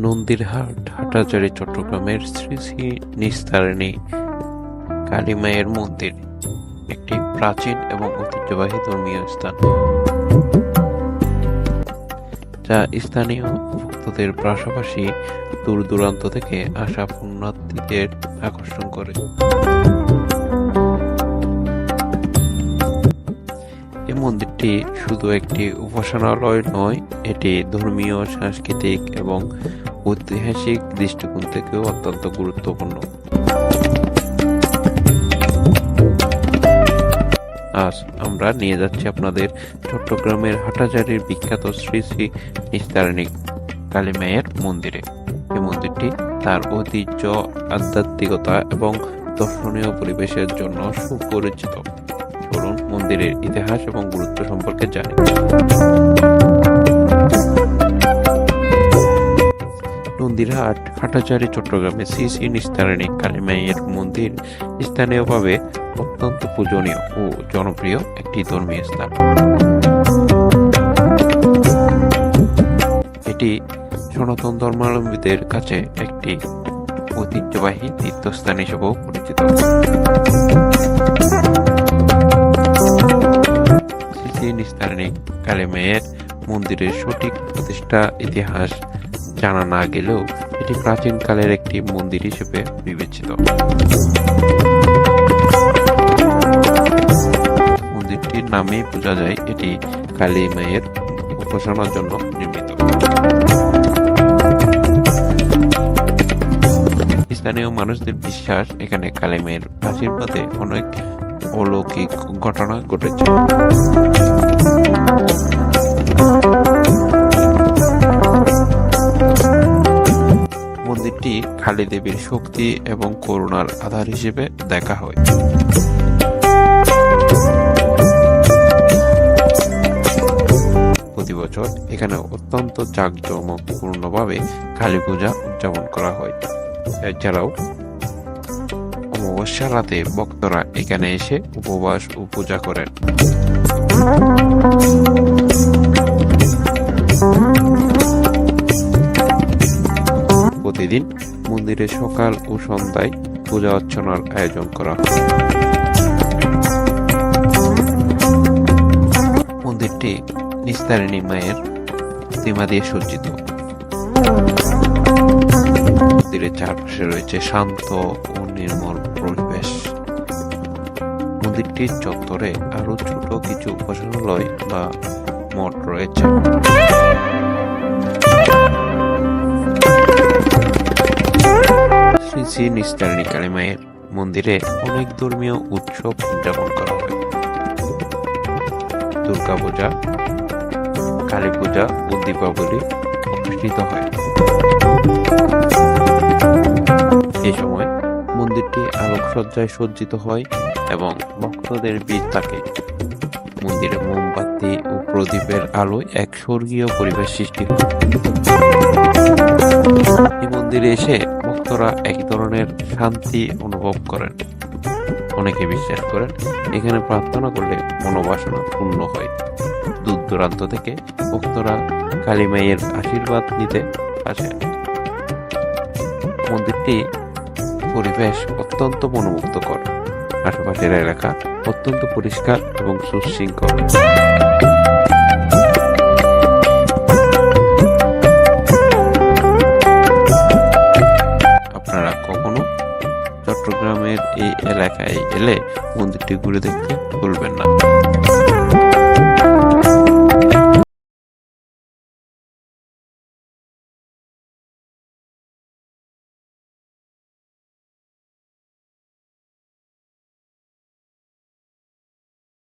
নন্দীরহাট হাটাজারি চট্টগ্রামের শ্রী শ্রী নিস্তারিণী কালী মায়ের মন্দির, একটি প্রাচীন এবং ঐতিহ্যবাহী ধর্মীয় স্থান। যা স্থানীয় ভক্তদের পাশাপাশি দূর দূরান্ত থেকে আসা পুণ্যার্থীদের আকর্ষণ করে। এই মন্দিরটি শুধু একটি উপাসনালয় নয়, এটি ধর্মীয়, সাংস্কৃতিক এবং ঐতিহাসিক দৃষ্টিকোণ থেকেও অত্যন্ত গুরুত্বপূর্ণ। আজ আমরা নিয়ে যাচ্ছি আপনাদের চট্টগ্রামের হাটাজারির বিখ্যাত শ্রী শ্রী নিস্তারিণী কালী মায়ের মন্দিরে। এই মন্দিরটি তার ঐতিহ্য, আধ্যাত্মিকতা এবং দর্শনীয় পরিবেশের জন্য সুপরিচিত। চলুন মন্দিরের ইতিহাস এবং গুরুত্ব সম্পর্কে জানি। নন্দীরহাট হাটাচারি চট্টগ্রামে শ্রী নিস্তারিণী কালীমাইয়ের মন্দির স্থানীয়ভাবে অত্যন্ত পূজনীয় ও জনপ্রিয় একটি ধর্মীয় স্থান। এটি সনাতন ধর্মাবলম্বীদের কাছে একটি ঐতিহ্যবাহী তীর্থস্থান হিসেবেও পরিচিত। শ্রী নিস্তারিণী কালী মায়ের মন্দিরের সঠিক প্রতিষ্ঠা ইতিহাস জানা না গেলেও এটি প্রাচীনকালের একটি মন্দির হিসেবে বিবেচিত। মন্দিরটির নামেই বোঝা যায় এটি কালী মায়ের উপাসনার জন্য নির্মিত। স্থানীয় মানুষদের বিশ্বাস, এখানে কালী মায়ের আশীর্বাদে অনেক অলৌকিক ঘটনা ঘটেছে। মন্দিরটি কালী দেবীর শক্তি এবং করুণার আধার হিসেবে দেখা হয়। প্রতি বছর এখানে অত্যন্ত জাঁকজমকপূর্ণভাবে কালী পূজা উদযাপন করা হয়। এছাড়াও অমাবস্যা রাতে ভক্তরা এখানে এসে উপবাস ও পূজা করেন। প্রতিদিন মন্দিরে সকাল ও সন্ধ্যায় পূজা অর্চনার আয়োজন করা হয়। মন্দিরটি নিস্তারিণী মায়ের প্রতিমা দিয়ে সজ্জিত। মন্দিরের চারপাশে রয়েছে শান্ত ও নির্মল পরিবেশ। মন্দিরটির চত্বরে আরও ছোট কিছু উপাসনালয় বা মঠ রয়েছে। শ্রী নিস্তারিণী কালী মায়ের মন্দিরে অনেক ধর্মীয় উৎসব উদযাপন করা হয়। দুর্গা পূজা, কালী পূজা ও দীপাবলি অনুষ্ঠিত হয়। এই সময় মন্দিরটি আলোকসজ্জায় সজ্জিত হয় এবং ভক্তদের ভিড় থাকে। মন্দিরে মোমবাতি ও প্রদীপের আলোয় এক স্বর্গীয় পরিবেশ সৃষ্টি হয়। এই মন্দিরে এসে ভক্তরা এক ধরনের শান্তি অনুভব করেন। অনেকে বিশ্বাস করেন, এখানে প্রার্থনা করলে মনোবাসনা পূর্ণ হয়। দূর দূরান্ত থেকে ভক্তরা কালী মায়ের আশীর্বাদ নিতে আসেন মন্দিরটি পরিবেশ অত্যন্ত মনোমুগ্ধকর। আশেপাশের এলাকা অত্যন্ত পরিষ্কার এবং সুশৃঙ্খল। এলাকায় এলে মন্দিরটি ঘুরে দেখতে ভুলবেন না